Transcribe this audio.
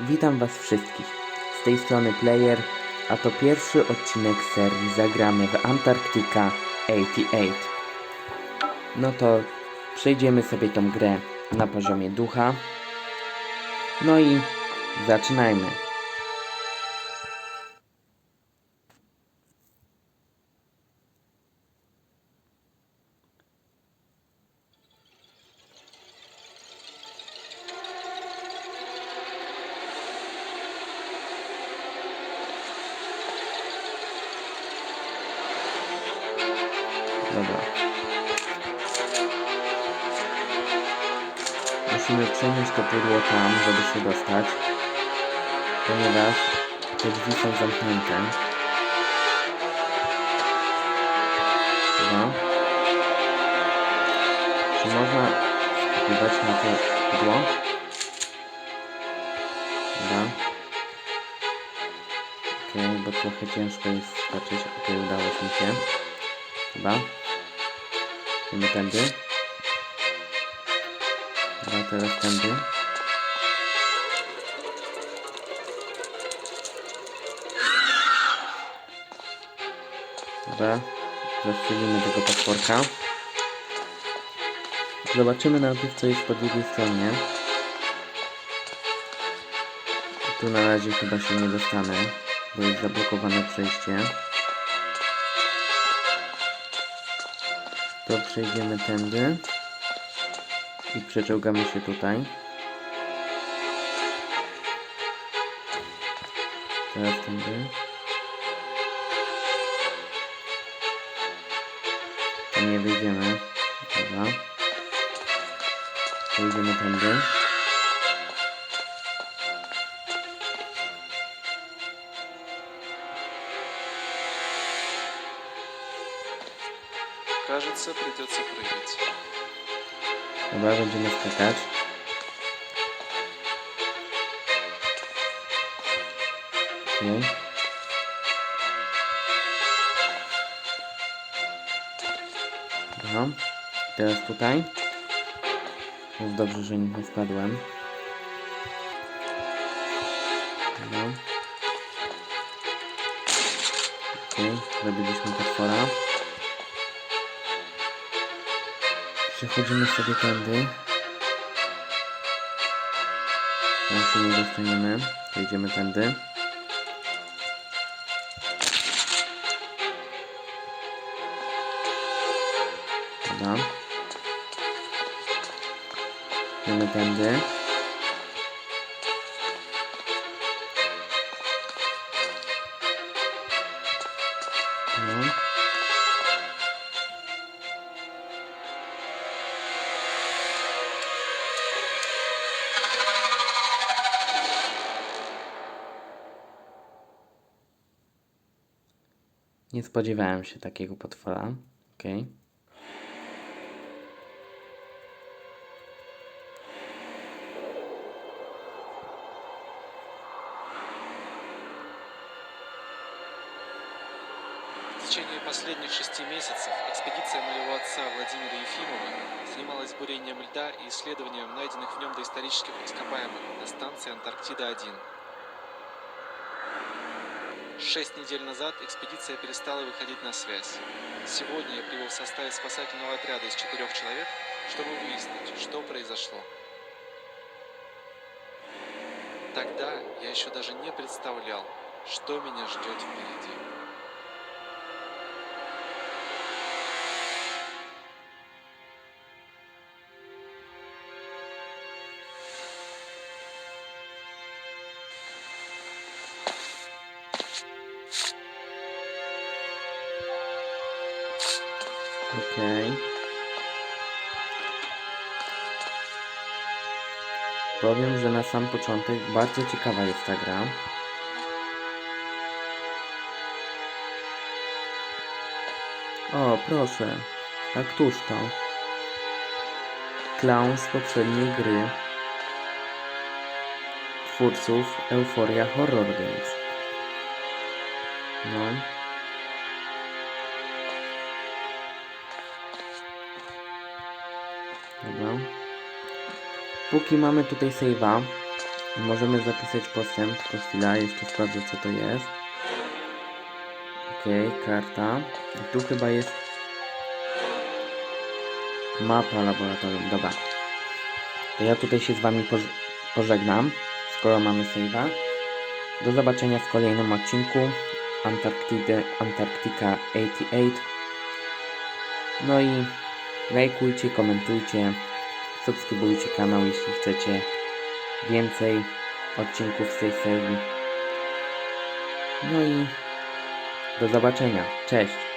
Witam Was wszystkich. Z tej strony Player, a to pierwszy odcinek serii Zagramy w Antarktika 88. No to przejdziemy sobie tą grę na poziomie ducha. No i zaczynajmy. Dobra. Musimy przenieść to pudło tam, żeby się dostać. Ponieważ te drzwi są zamknięte. Dobra. Czy można wpływać na to pudło? Dobra. Okej, bo trochę ciężko jest skoczyć. Okej, udało mi się. Chyba. Idziemy tędy. Dobra, teraz tędy. Dobra, zastrzelimy tego potworka. Zobaczymy najpierw co jest po drugiej stronie. Tu na razie chyba się nie dostanę, bo jest zablokowane przejście. To przejdziemy tędy i przeczołgamy się tutaj. Teraz tędy. Tam nie wyjdziemy. Dobra. Przejdziemy tędy. Кажется, придется прыгать. Dobra, będziemy skakać. Okej. Dobra. Teraz tutaj. Jest dobrze, że nie spadłem. Dobra. Okej, zabiliśmy potwora. Przechodzimy sobie tędy. Tam się nie dostaniemy. To idziemy tędy. Dobra. Idziemy tędy. Nie spodziewałem się takiego potwora. Okej. В течение последних шести месяцев экспедиция моего отца Владимира Ефимова занималась бурением льда и исследованием найденных в нем доисторических ископаемых на станции Антарктида-1. Шесть недель назад экспедиция перестала выходить на связь. Сегодня я прибыл в составе спасательного отряда из четырех человек, чтобы выяснить, что произошло. Тогда я еще даже не представлял, что меня ждет впереди. Okej. Powiem, że na sam początek bardzo ciekawa jest ta gra. O, proszę. A któż to? Clown z poprzedniej gry. Twórców Euphoria Horror Games. No. Dobra. Póki mamy tutaj save'a, Możemy zapisać postęp, tylko chwila, jeszcze sprawdzę co to jest. Okej, karta. I tu chyba jest mapa laboratorium, dobra. To ja tutaj się z wami poż pożegnam, skoro mamy save'a. Do zobaczenia w kolejnym odcinku Antarktydy, Antarktyka 88. No i lajkujcie, komentujcie, subskrybujcie kanał, jeśli chcecie więcej odcinków z tej serii. No i do zobaczenia. Cześć!